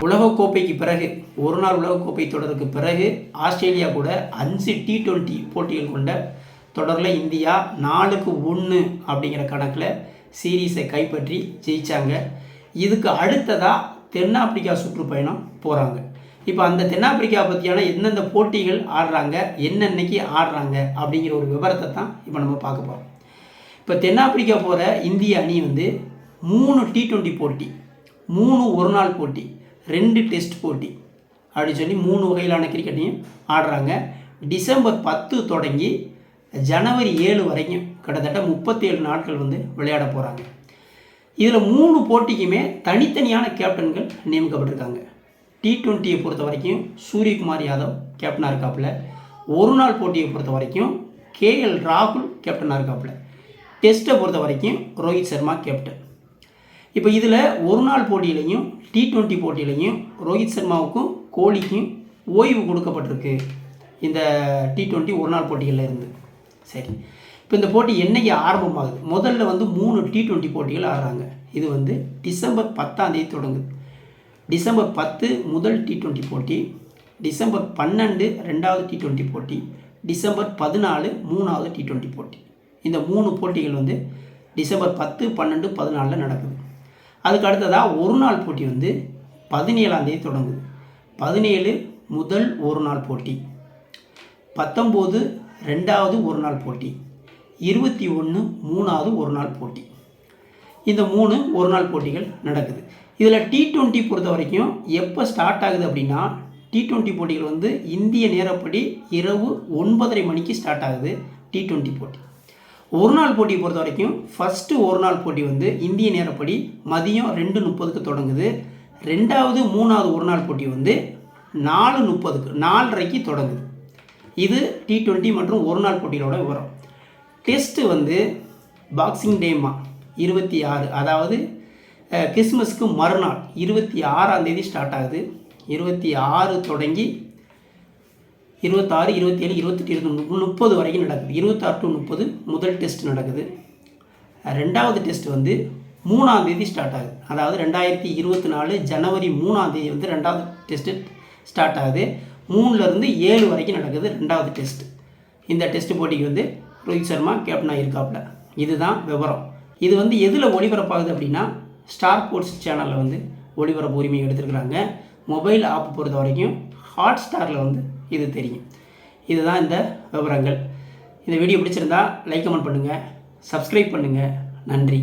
உலகக்கோப்பைக்கு பிறகு ஒரு நாள் உலகக்கோப்பை தொடருக்கு பிறகு ஆஸ்திரேலியா கூட அஞ்சு டி ட்வெண்ட்டி போட்டிகள் கொண்ட தொடரில் இந்தியா நாலுக்கு ஒன்று அப்படிங்கிற கணக்கில் சீரீஸை கைப்பற்றி ஜெயித்தாங்க இதுக்கு அடுத்ததாக தென்னாப்பிரிக்கா சுற்றுப்பயணம் போகிறாங்க இப்போ அந்த தென்னாப்பிரிக்கா பற்றியான எந்தெந்த போட்டிகள் ஆடுறாங்க என்னென்னைக்கு ஆடுறாங்க அப்படிங்கிற ஒரு விவரத்தை தான் இப்போ நம்ம பார்க்க போகிறோம் இப்போ தென்னாப்பிரிக்கா போகிற இந்திய அணி வந்து மூணு டி ட்வெண்ட்டி போட்டி மூணு ஒரு நாள் போட்டி ரெண்டு டெஸ்ட் போட்டி அப்படின்னு சொல்லி மூணு வகையிலான கிரிக்கெட்டையும் ஆடுறாங்க. டிசம்பர் பத்து தொடங்கி ஜனவரி ஏழு வரைக்கும் கிட்டத்தட்ட முப்பத்தேழு நாட்கள் வந்து விளையாட போகிறாங்க இதில் மூணு போட்டிக்குமே தனித்தனியான கேப்டன்கள் நியமிக்கப்பட்டிருக்காங்க. டி டுவெண்ட்டியை பொறுத்த வரைக்கும் சூரியகுமார் யாதவ் கேப்டனாக இருக்காப்புல. ஒரு நாள் போட்டியை பொறுத்த வரைக்கும் கேஎல் ராகுல் கேப்டனாக இருக்காப்புல. டெஸ்ட்டை பொறுத்த வரைக்கும் ரோஹித் சர்மா கேப்டன் இப்போ இதில் ஒரு நாள் போட்டியிலையும் டி டுவெண்ட்டி போட்டியிலையும் ரோஹித் சர்மாவுக்கும் கோலிக்கும் ஓய்வு கொடுக்கப்பட்டிருக்கு. இந்த டி ட்வெண்ட்டி ஒரு நாள் போட்டிகளில் இருந்து. சரி. இப்போ இந்த போட்டி என்னைக்கு ஆரம்பமாகுது? முதல்ல வந்து மூணு டி டுவெண்ட்டி போட்டிகள் ஆடுறாங்க. இது வந்து டிசம்பர் பத்தாம் தேதி தொடங்குது. டிசம்பர் பத்து முதல் டி ட்வெண்ட்டி போட்டி டிசம்பர் பன்னெண்டு ரெண்டாவது டி ட்வெண்ட்டி போட்டி டிசம்பர் பதினாலு மூணாவது டி ட்வெண்ட்டி போட்டி. இந்த மூணு போட்டிகள் வந்து டிசம்பர் பத்து பன்னெண்டு பதினாலில் நடக்குது. அதுக்கு அடுத்ததாக ஒரு நாள் போட்டி வந்து பதினேழாந்தேதி தொடங்குது. பதினேழு முதல் ஒரு நாள் போட்டி. பத்தொம்போது ரெண்டாவது ஒரு நாள் போட்டி. இருபத்தி ஒன்று மூணாவது ஒரு நாள் போட்டி. இந்த மூணு ஒரு நாள் போட்டிகள் நடக்குது. இதில் டி டுவெண்ட்டி பொறுத்த வரைக்கும் எப்போ ஸ்டார்ட் ஆகுது அப்படின்னா டி டுவெண்ட்டி போட்டிகள் வந்து இந்திய நேரப்படி இரவு ஒன்பதரை மணிக்கு ஸ்டார்ட் ஆகுது டி டுவெண்ட்டி போட்டி. ஒரு நாள் போட்டியை பொறுத்த வரைக்கும் ஃபஸ்ட்டு ஒரு நாள் போட்டி வந்து இந்திய நேரப்படி மதியம் ரெண்டு முப்பதுக்கு தொடங்குது. ரெண்டாவது மூணாவது ஒரு நாள் போட்டி வந்து நாலு முப்பதுக்கு நாலரைக்கு தொடங்குது. இது டி டுவெண்ட்டி மற்றும் ஒரு நாள் போட்டிகளோட விவரம். டெஸ்ட்டு வந்து பாக்ஸிங் டேமா இருபத்தி ஆறு அதாவது கிறிஸ்மஸ்க்கு மறுநாள் இருபத்தி ஆறாம் தேதி ஸ்டார்ட் ஆகுது. இருபத்தி ஆறு தொடங்கி இருபத்தாறு இருபத்தேழு இருபத்தெட்டு இருபத்தி முப்பது வரைக்கும் நடக்குது. இருபத்தாறு டு முப்பது முதல் டெஸ்ட் நடக்குது. ரெண்டாவது டெஸ்ட் வந்து மூணாம் தேதி ஸ்டார்ட் ஆகுது. அதாவது ரெண்டாயிரத்தி இருபத்தி நாலு ஜனவரி மூணாம் தேதி வந்து ரெண்டாவது டெஸ்ட்டு ஸ்டார்ட் ஆகுது. மூணுலேருந்து ஏழு வரைக்கும் நடக்குது ரெண்டாவது டெஸ்ட் இந்த டெஸ்ட் போட்டிக்கு வந்து ரோஹித் சர்மா கேப்டனாக இருக்காப்புல இதுதான் விவரம். இது வந்து எதில் ஒளிபரப்பாகுது அப்படின்னா ஸ்டார் ஸ்போர்ட்ஸ் சேனலில் வந்து ஒளிபரப்பு உரிமை எடுத்திருக்கிறாங்க. மொபைல் ஆப் பொறுத்த வரைக்கும் ஹாட் ஸ்டாரில் வந்து இது தெரியும். இதுதான் இந்த விவரங்கள். இந்த வீடியோ பிடிச்சிருந்தா லைக் கமெண்ட் பண்ணுங்கள் சப்ஸ்கிரைப் பண்ணுங்கள் நன்றி.